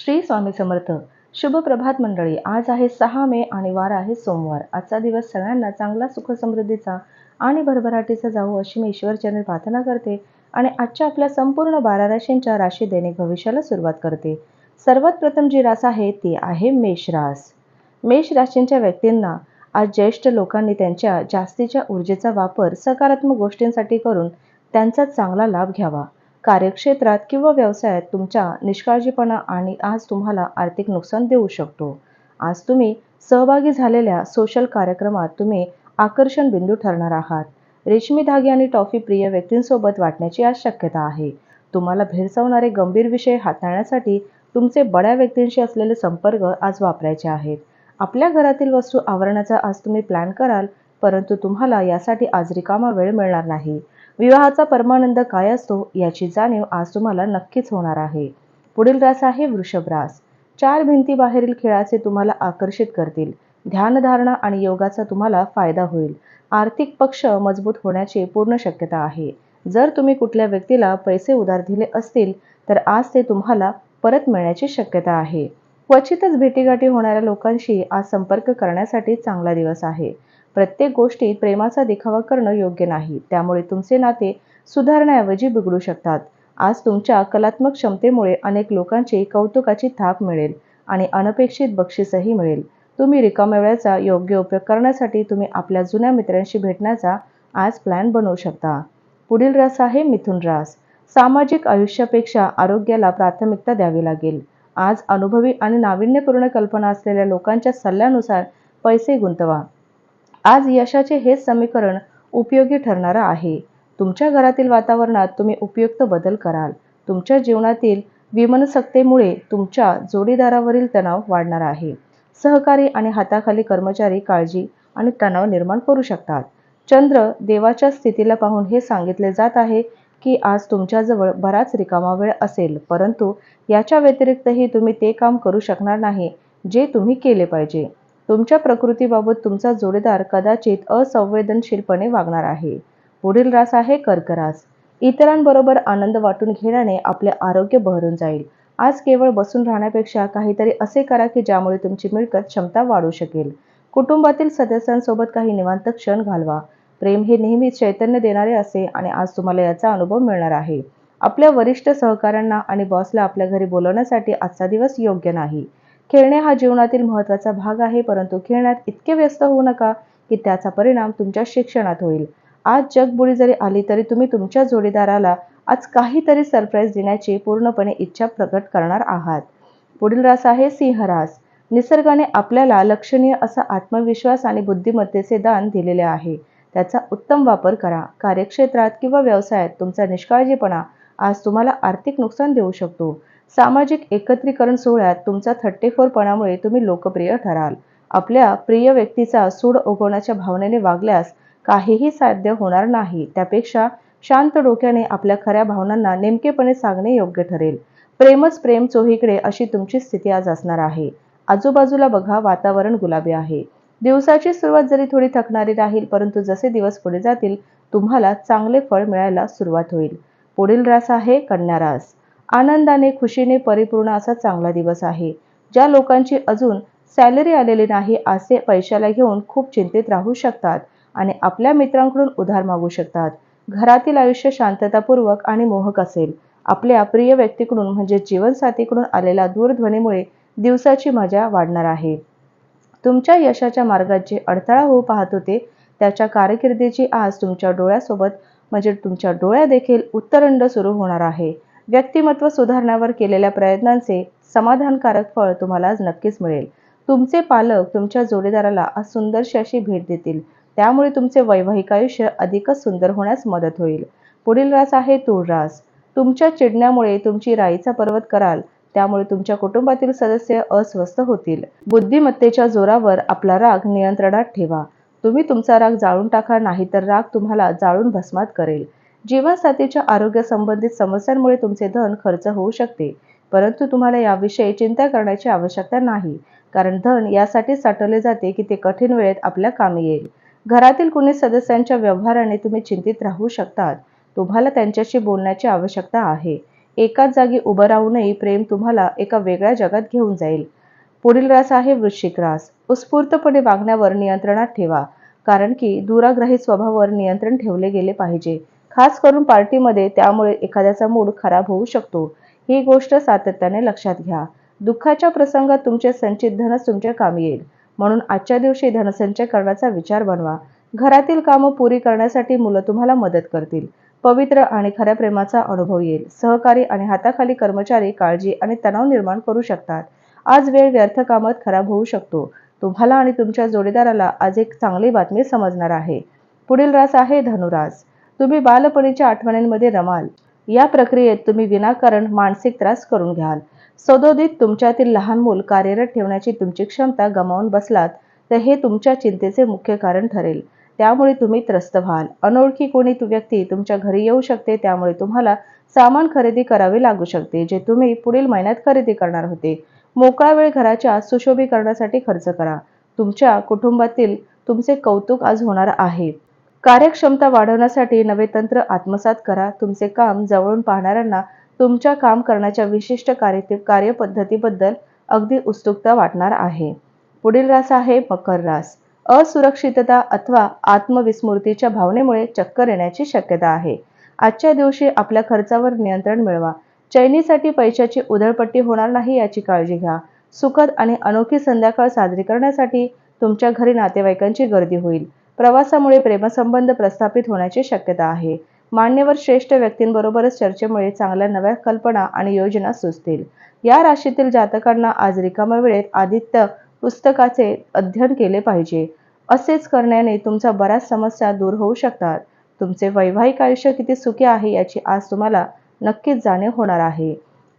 श्री स्वामी समर्थ. शुभ प्रभात मंडळी आज आहे सहा मे आणि वार आहे सोमवार. आजचा दिवस सगळ्यांना चांगला सुख समृद्धीचा आणि भरभराटीचा जाऊ अशी मी ईश्वरचरणी प्रार्थना करते आणि आजच्या आपल्या संपूर्ण बारा राशींच्या राशी दैनिक भविष्याला सुरुवात करते. सर्वात प्रथम जी रास आहे ती आहे मेष रास. मेष राशींच्या व्यक्तींना आज ज्येष्ठ लोकांनी त्यांच्या जास्तीच्या ऊर्जेचा वापर सकारात्मक गोष्टींसाठी करून त्यांचा चांगला लाभ घ्यावा. कार्यक्षेत्रात किंवा व्यवसायात तुमच्या निष्काळजीपणा आणि आज तुम्हाला आर्थिक नुकसान देऊ शकतो. आज तुम्ही सहभागी झालेल्या सोशल कार्यक्रमात तुम्ही आकर्षण बिंदू ठरणार आहात. रेशमी धागे आणि टॉफी प्रिय व्यक्तींसोबत वाटण्याची आज शक्यता आहे. तुम्हाला भेडसावणारे गंभीर विषय हाताळण्यासाठी तुमचे बड्या व्यक्तींशी असलेले संपर्क आज वापरायचे आहेत. आपल्या घरातील वस्तू आवरण्याचा आज तुम्ही प्लॅन कराल परंतु तुम्हाला यासाठी आज रिकामा वेळ मिळणार नाही. विवाहाचा परमानंद काय असतो याची जाणीव आज तुम्हाला नक्कीच होणार आहे. पुढील रास आहे वृषभ रास. चार भिंतीबाहेरील खेळाचे तुम्हाला आकर्षित करतील. ध्यानधारणा आणि योगाचा तुम्हाला फायदा होईल. आर्थिक पक्ष मजबूत होण्याची पूर्ण शक्यता आहे. जर तुम्ही कुठल्या व्यक्तीला पैसे उधार दिले असतील तर आज ते तुम्हाला परत मिळण्याची शक्यता आहे. क्वचितच भेटीगाठी होणाऱ्या लोकांशी आज संपर्क करण्यासाठी चांगला दिवस आहे. प्रत्येक गोष्टीत प्रेमाचा देखावा करणं योग्य नाही. त्यामुळे तुमचे नाते सुधारण्याऐवजी बिघडू शकतात. आज तुमच्या कलात्मक क्षमतेमुळे अनेक लोकांची कौतुकाची थाप मिळेल आणि अनपेक्षित बक्षीसही मिळेल. तुम्ही रिकाम्या वेळाचा योग्य उपयोग करण्यासाठी तुम्ही आपल्या जुन्या मित्रांशी भेटण्याचा आज प्लॅन बनवू शकता. पुढील रस आहे मिथुन रास. सामाजिक आयुष्यापेक्षा आरोग्याला प्राथमिकता द्यावी लागेल. आज अनुभवी आणि नाविन्यपूर्ण कल्पना असलेल्या लोकांच्या सल्ल्यानुसार पैसे गुंतवा. आज यशाचे हेच समीकरण उपयोगी ठरणारं आहे. तुमच्या घरातील वातावरणात तुम्ही उपयुक्त बदल कराल. तुमच्या जीवनातील विमनसक्तेमुळे तुमच्या जोडीदारावरील तणाव वाढणार आहे. सहकारी आणि हाताखाली कर्मचारी काळजी आणि तणाव निर्माण करू शकतात. चंद्र देवाच्या स्थितीला पाहून हे सांगितले जात आहे की आज तुमच्याजवळ बराच रिकामा वेळ असेल परंतु याच्या व्यतिरिक्तही तुम्ही ते काम करू शकणार नाही जे तुम्ही केले पाहिजे. तुमच्या प्रकृतीबाबत तुमचा जोडीदार कदाचित असंवेदनशीलपणे वागणार आहे. पुढील रास आहे कर्करास. इतरांबरोबर आनंद वाटून घेण्याने आपले आरोग्य बहरून जाईल. आज केवळ बसून राहण्यापेक्षा काहीतरी असे करा की ज्यामुळे तुमची मिळकत क्षमता वाढू शकेल. कुटुंबातील सदस्यांसोबत काही निवांत क्षण घालवा. प्रेम हे नेहमीच चैतन्य देणारे असे आणि आज तुम्हाला याचा अनुभव मिळणार आहे. आपल्या वरिष्ठ सहकाऱ्यांना आणि बॉसला आपल्या घरी बोलवण्यासाठी आजचा दिवस योग्य नाही. खेळणे हा जीवनातील महत्त्वाचा भाग आहे परंतु खेळण्यात इतके व्यस्त होऊ नका की त्याचा परिणाम तुमच्या शिक्षणात होईल. आज जगबुडी जरी आली तरी तुम्ही तुमच्या जोडीदाराला आज काहीतरी सरप्राईज देण्याची पूर्णपणे इच्छा प्रकट करणार आहात. पुढील रास आहे सिंहरास निसर्गाने आपल्याला लक्षणीय असा आत्मविश्वास आणि बुद्धिमत्तेचे दान दिलेले आहे. त्याचा उत्तम वापर करा. कार्यक्षेत्रात किंवा व्यवसायात तुमचा निष्काळजीपणा आज तुम्हाला आर्थिक नुकसान देऊ शकतो. सामाजिक एकत्रीकरण सोहळ्यात तुमचा थट्टेखोरपणामुळे तुम्ही लोकप्रिय ठराल. आपल्या प्रिय व्यक्तीचा सूड उगवण्याच्या भावनेने वागल्यास काहीही साध्य होणार नाही. त्यापेक्षा शांत डोक्याने आपल्या खऱ्या भावनांना नेमकेपणे सांगणे योग्य ठरेल. प्रेमच प्रेम चोहीकडे अशी तुमची स्थिती आज असणार आहे. आजूबाजूला बघा वातावरण गुलाबी आहे. दिवसाची सुरुवात जरी थोडी थकणारी राहील परंतु जसे दिवस पुढे जातील तुम्हाला चांगले फळ मिळायला सुरुवात होईल. पुढील रास आहे कन्या रास. आनंदाने खुशीने परिपूर्ण असा चांगला दिवस आहे. ज्या लोकांची अजून सॅलरी आलेली नाही असे पैशाला घेऊन खूप चिंतित राहू शकतात आणि आपल्या मित्रांकडून उधार मागू शकतात. घरातील आयुष्य शांततापूर्वक आणि मोहक असेल. आपल्या प्रिय व्यक्तीकडून म्हणजे जीवनसाथीकडून आलेल्या दूरध्वनीमुळे दिवसाची मजा वाढणार आहे. तुमच्या यशाच्या मार्गात जे अडथळा होऊ पाहत होते त्याच्या कारकिर्दीची आज तुमच्या डोळ्यासोबत म्हणजे तुमच्या डोळ्या देखील उत्तरंड सुरू होणार आहे. व्यक्तिमत्व सुधारण्यावर केलेल्या प्रयत्नांचे समाधानकारक फळ तुम्हाला आज नक्कीच मिळेल. तुमचे पालक तुमच्या जोडीदाराला आज सुंदरशी अशी भेट देतील. त्यामुळे तुमचे वैवाहिक आयुष्य अधिकच सुंदर होण्यास मदत होईल. पुढील रास आहे तूळ रास. तुमच्या चिडण्यामुळे तुमची राईचा पर्वत कराल. त्यामुळे तुमच्या कुटुंबातील सदस्य अस्वस्थ होतील. बुद्धिमत्तेच्या जोरावर आपला राग नियंत्रणात ठेवा. तुम्ही तुमचा राग जाळून टाका नाही तर राग तुम्हाला जाळून भस्मात करेल. जीवनसाथीच्या आरोग्यासंबंधित समस्यांमुळे तुमचे धन खर्च होऊ शकते परंतु तुम्हाला याविषयी चिंता करण्याची आवश्यकता नाही कारण धन यासाठी साठवले जाते की ते कठीण वेळेत आपल्या कामी येईल. घरातील कुणी सदस्यांच्या व्यवहाराने तुम्ही चिंतित राहू शकतात. तुम्हाला त्यांच्याशी बोलण्याची आवश्यकता आहे. एकाच जागी उभं राहूनही प्रेम तुम्हाला एका वेगळ्या जगात घेऊन जाईल. पुढील रास आहे वृश्चिक रास. उत्स्फूर्तपणे वागण्यावर नियंत्रणात ठेवा कारण की दुराग्रही स्वभावावर नियंत्रण ठेवले गेले पाहिजे. खास करून पार्टीमध्ये त्यामुळे एखाद्याचा मूड खराब होऊ शकतो. ही गोष्ट सातत्याने लक्षात घ्या. दुःखाच्या प्रसंगात तुमचे संचित धनच तुमच्या कामी येईल. म्हणून आजच्या दिवशी धनसंचय करण्याचा विचार बनवा. घरातील कामं पुरी करण्यासाठी मुलं तुम्हाला मदत करतील. पवित्र आणि खऱ्या प्रेमाचा अनुभव येईल. सहकारी आणि हाताखाली कर्मचारी काळजी आणि तणाव निर्माण करू शकतात. आज वेळ व्यर्थ कामात खराब होऊ शकतो. तुम्हाला आणि तुमच्या जोडीदाराला आज एक चांगली बातमी समजणार आहे. पुढील रास आहे धनुरास. तुम्ही बालपणीच्या आठवणींमध्ये रमाल. या प्रक्रियेत तुम्ही विनाकारण मानसिक त्रास करून घ्याल. सदोदित तुमच्यातील लहान मूल कार्यरत ठेवण्याची तुमची क्षमता गमावून बसलात तर हे तुमच्या चिंतेचे मुख्य कारण ठरेल. त्यामुळे तुम्ही त्रस्त व्हाल. अनोळखी कोणी व्यक्ती तुमच्या घरी येऊ शकते त्यामुळे तुम्हाला सामान खरेदी करावे लागू शकते जे तुम्ही पुढील महिन्यात खरेदी करणार होते. मोकळा वेळ घराच्या सुशोभीकरणासाठी खर्च करा. तुमच्या कुटुंबातील तुमचे कौतुक आज होणार आहे. कार्यक्षमता वाढवण्यासाठी नवे तंत्र आत्मसात करा. तुमचे काम जवळून पाहणाऱ्यांना तुमच्या काम करण्याच्या विशिष्ट कार्य कार्यपद्धतीबद्दल अगदी उत्सुकता वाटणार आहे. पुढील रास आहे मकर रास. असुरक्षितता अथवा आत्मविस्मृतीच्या भावनेमुळे चक्कर येण्याची शक्यता आहे. आजच्या दिवशी आपल्या खर्चावर नियंत्रण मिळवा. चैनीसाठी पैशाची उधळपट्टी होणार नाही याची काळजी घ्या. सुखद आणि अनोखी संध्याकाळ साजरी करण्यासाठी तुमच्या घरी नातेवाईकांची गर्दी होईल. प्रवासामुळे प्रेमसंबंध प्रस्थापित होण्याची शक्यता आहे. मान्यवर श्रेष्ठ व्यक्तींबरोबरच चर्चेमुळे चांगल्या नव्या कल्पना आणि योजना सुचतील. या राशीतील जातकांना आज रिकाम्या वेळेत आदित्य पुस्तकाचे अध्ययन केले पाहिजे. असेच करण्याने तुमच्या बऱ्याच समस्या दूर होऊ शकतात. तुमचे वैवाहिक आयुष्य किती सुखी आहे याची आज तुम्हाला नक्कीच जाणीव होणार आहे.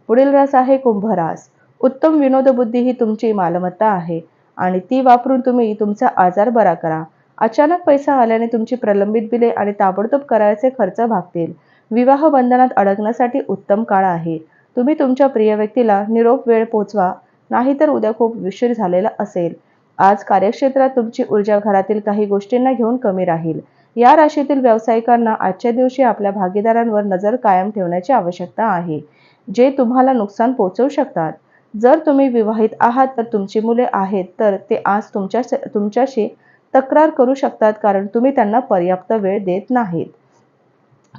पुढील रास आहे कुंभ रास उत्तम विनोदबुद्धी ही तुमची मालमत्ता आहे आणि ती वापरून तुम्ही तुमचा आजार बरा करा. अचानक पैसा आल्याने तुमची प्रलंबित बिले आणि ताबडतोब करायचे खर्च भागतील. विवाह बंधनात अडकण्यासाठी उत्तम काळ आहे. तुम्ही तुमच्या प्रिय व्यक्तीला निरोप वेळ पोचवा नाहीतर उद्या खूप विशीर झालेला असेल. आज कार्यक्षेत्रात तुमची ऊर्जा घरातील काही गोष्टींना घेऊन कमी राहील. या राशीतील व्यावसायिकांना आजच्या दिवशी आपल्या भागीदारांवर नजर कायम ठेवण्याची आवश्यकता आहे जे तुम्हाला नुकसान पोहोचवू शकतात. जर तुम्ही विवाहित आहात तर तुमची मुले आहेत तर ते आज तुमच्या तुमच्याशी तक्रार करू शकतात कारण तुम्ही त्यांना पर्याप्त वेळ देत नाहीत.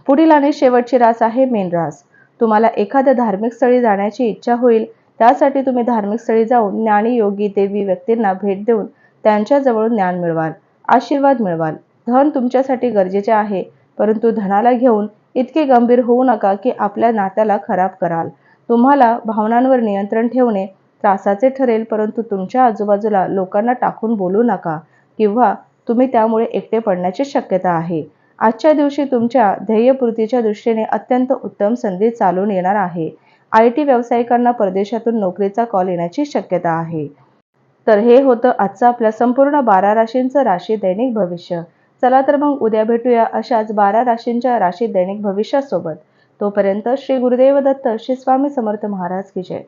पुढील आणि शेवटची रास आहे मेन रास. तुम्हाला एखाद्या धार्मिक स्थळी जाण्याची इच्छा होईल त्यासाठी तुम्ही धार्मिक स्थळी जाऊन ज्ञानी योगी देवी व्यक्तींना भेट देऊन त्यांच्याजवळून ज्ञान मिळवाल आशीर्वाद मिळवाल. धन तुमच्यासाठी गरजेचे आहे परंतु धनाला घेऊन इतके गंभीर होऊ नका की आपल्या नात्याला खराब कराल. तुम्हाला भावनांवर नियंत्रण ठेवणे त्रासाचे ठरेल परंतु तुमच्या आजूबाजूला लोकांना टाकून बोलू नका. किंवा तुम्ही त्यामुळे एकटे पडण्याची शक्यता आहे. आजच्या दिवशी तुमच्या ध्येयपूर्तीच्या दृष्टीने अत्यंत उत्तम संधी चालून येणार आहे. आय टी व्यावसायिकांना परदेशातून नोकरीचा कॉल येण्याची शक्यता आहे. तर हे होतं आजचं आपल्या संपूर्ण बारा राशींचं राशी दैनिक भविष्य. चला तर मग उद्या भेटूया अशाच बारा राशींच्या राशी दैनिक भविष्यासोबत. तोपर्यंत श्री गुरुदेव दत्त श्री स्वामी समर्थ महाराज की जय.